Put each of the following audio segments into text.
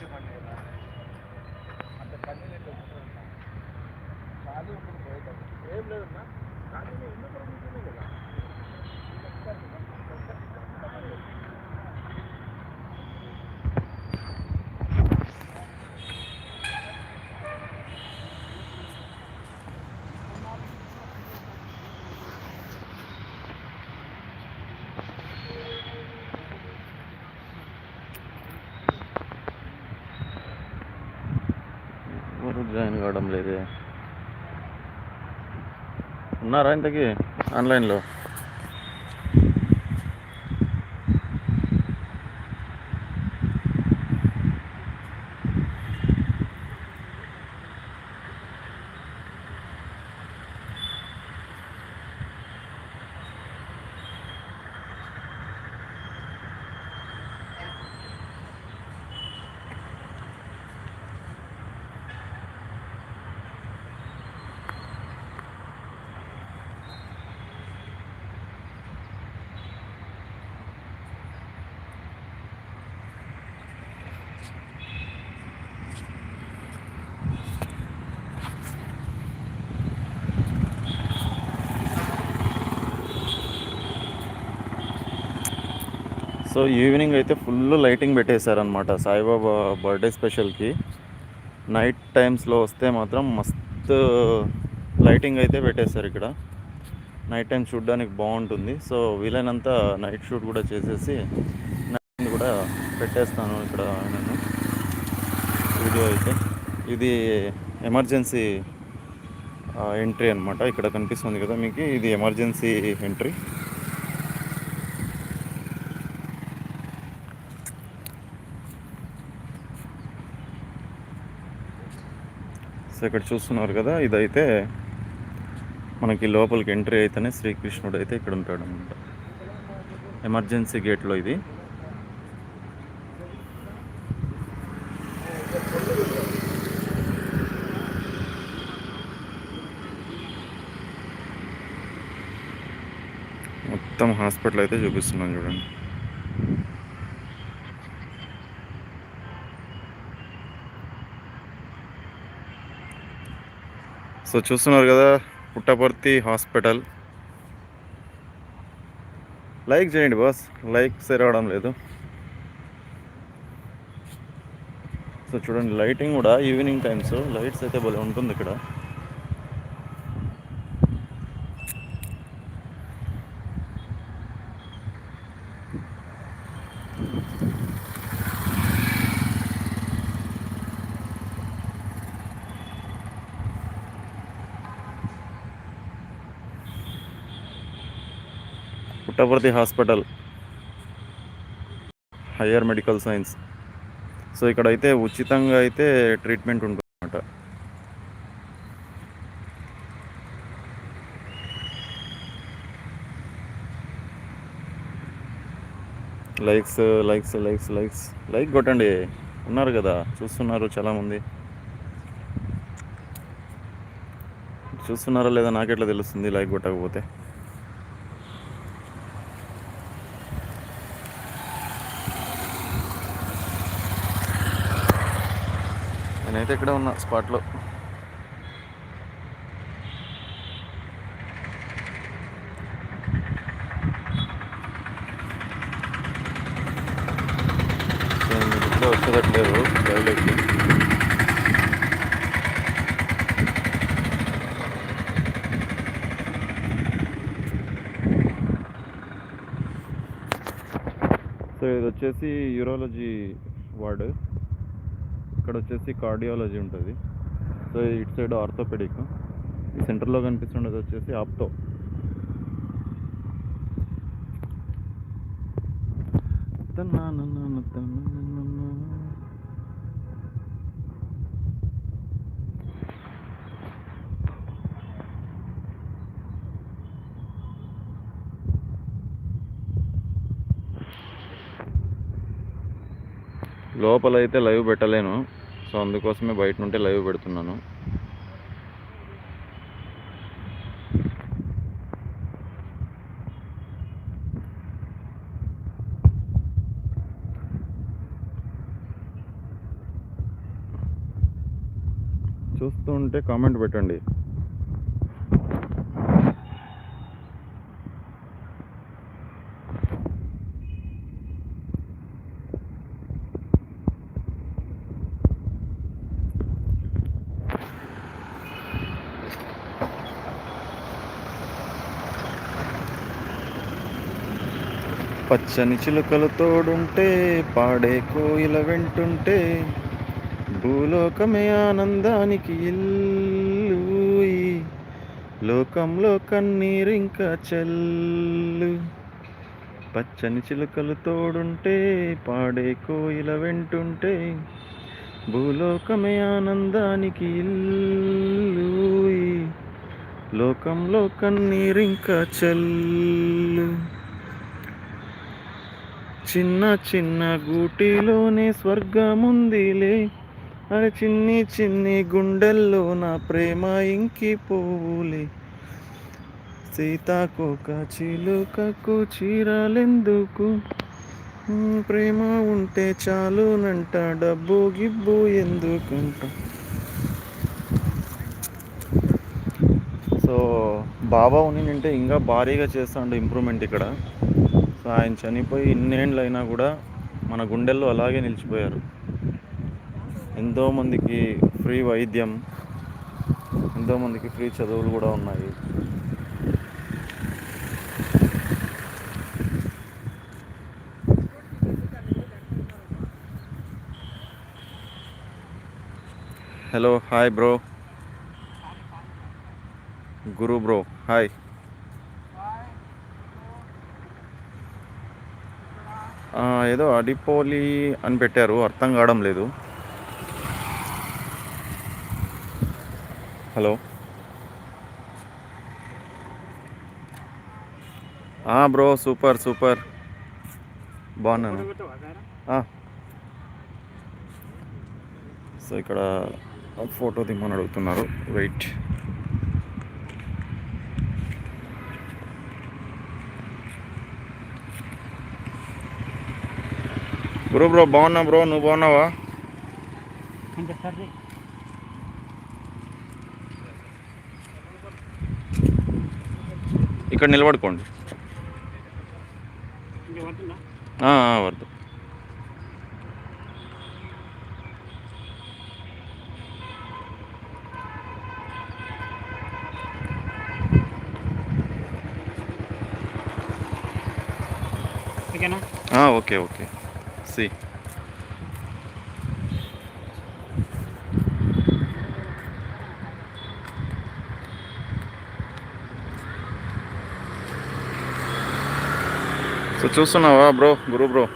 నాటి పండి కదా అంత కన్వీనియంట్ వస్తుందన్న ఖాళీ ఉంటుంది పోయేటప్పుడు ఏం లేదన్నా కానీ నేను ఇల్లు కూడా మీకునే కదా ఎవరు జాయిన్ కావడం లేదే. ఉన్నారా ఇంతకీ? ఆన్లైన్లో? సో ఈవినింగ్ అయితే ఫుల్ లైటింగ్ పెట్టేశారనమాట సాయిబాబా బర్త్డే స్పెషల్కి. నైట్ టైమ్స్లో వస్తే మాత్రం మస్తు లైటింగ్ అయితే పెట్టేశారు ఇక్కడ. నైట్ టైం చూడడానికి బాగుంటుంది. సో వీలైనంత నైట్ షూట్ కూడా చేసేసి నైట్ కూడా పెట్టేస్తాను ఇక్కడ నేను వీడియో అయితే. ఇది ఎమర్జెన్సీ ఎంట్రీ అనమాట ఇక్కడ కనిపిస్తుంది కదా మీకు. ఇది ఎమర్జెన్సీ ఎంట్రీ. సో ఇక్కడ చూస్తున్నారు కదా ఇదైతే మనకి లోపలికి ఎంట్రీ అయితేనే శ్రీకృష్ణుడు అయితే ఇక్కడ ఉంటాడు అనమాట ఎమర్జెన్సీ గేట్లో ఇది. మొత్తం హాస్పిటల్ అయితే చూపిస్తున్నాను చూడండి. సో చూస్తున్నారు కదా పుట్టపర్తి హాస్పిటల్. లైక్ చేయండి బాస్ లైక్ రావడం లేదు. సో చూడండి లైటింగ్ కూడా ఈవినింగ్ టైమ్స్ లైట్స్ అయితే భలే ఉంటుంది ఇక్కడ. Puttaparthi hospital. Higher medical science. So ఇక్కడైతే ఉచితంగా అయితే ట్రీట్మెంట్ ఉంటుందన్నమాట. Likes likes likes likes. Like కొట్టండి. ఉన్నారు కదా చూస్తున్నారు చాలామంది చూస్తున్నారా లేదా నాకెట్లా తెలుస్తుంది లైక్ కొట్టకపోతే? నేనైతే ఇక్కడే ఉన్నా స్పాట్లో సో మీరు సో ఇది వచ్చేసి యూరాలజీ వార్డు. ఇక్కడ వచ్చేసి కార్డియాలజీ ఉంటుంది. సో ఇటు సైడ్ ఆర్థోపెడిక్. ఈ సెంటర్లో కనిపిస్తున్నది వచ్చేసి ఆప్తో. లోపల లోపల అయితే లైవ్ పెట్టలేను. సో అందుకోసమే బయట నుండి లైవ్ పెడుతున్నాను. చూస్తుంటే కామెంట్ పెట్టండి. పచ్చని చిలుకలు తోడుంటే పాడే కోయిల వెంటుంటే భూలోకమే ఆనందానికి ఇల్లు లోకంలో కన్నీరింక చెల్లు. పచ్చని చిలుకలు తోడుంటే పాడే కోయిల వెంటుంటే భూలోకమే ఆనందానికి ఇల్లు లోకంలో కన్నీరింక చెల్లు. చిన్న చిన్న గూటిలోనే స్వర్గముందిలే. అరే చిన్ని చిన్ని గుండెల్లో నా ప్రేమ ఇంకి పోవులే సీతాకోక చిలుకకు చీరలెందుకు? ప్రేమ ఉంటే చాలునంట డబ్బు గిబ్బు ఎందుకంట? సో బాబా ఉన్నింటే ఇంకా భారీగా చేస్తాడు ఇంప్రూవ్మెంట్ ఇక్కడ. సో ఆయన చనిపోయి ఇన్నేళ్ళు అయినా కూడా మన గుండెల్లో అలాగే నిలిచిపోయారు. ఎంతోమందికి ఫ్రీ వైద్యం ఎంతోమందికి ఫ్రీ చదువులు కూడా ఉన్నాయి. హలో హాయ్ బ్రో గురు బ్రో హాయ్ ఏదో అడిపోలి అని పెట్టారు అర్థం కావడం లేదు. హలో? Bro super super. బాగున్నాను. సో ఇక్కడ ఫోటో దిమ్మని అడుగుతున్నారు. వెయిట్. బ్రో బ్రో బాగున్నా బ్రో నువ్వు బాగున్నావా? ఇక్కడ నిలబడుకోండి. వద్దు. ఓకేనా? Okay okay. సి సో చూస్తున్నావా బ్రో గురు బ్రో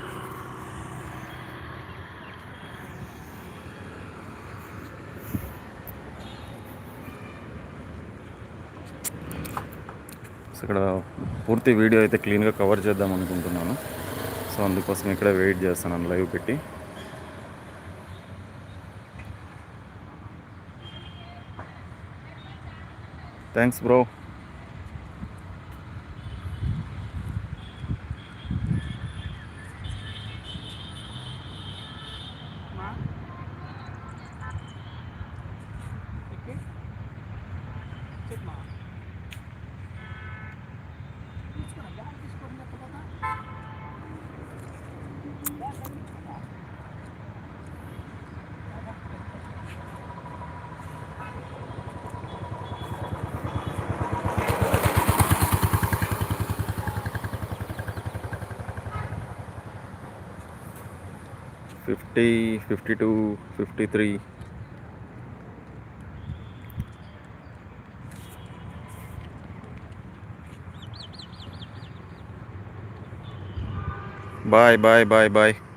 ఇక్కడ పూర్తి వీడియో అయితే క్లీన్గా కవర్ చేద్దాం అనుకుంటున్నాను. సో అందుకోసం ఇక్కడ వెయిట్ చేస్తున్నాను లైవ్ పెట్టి. Thanks bro 50, 52, 53. Bye, bye, bye, bye.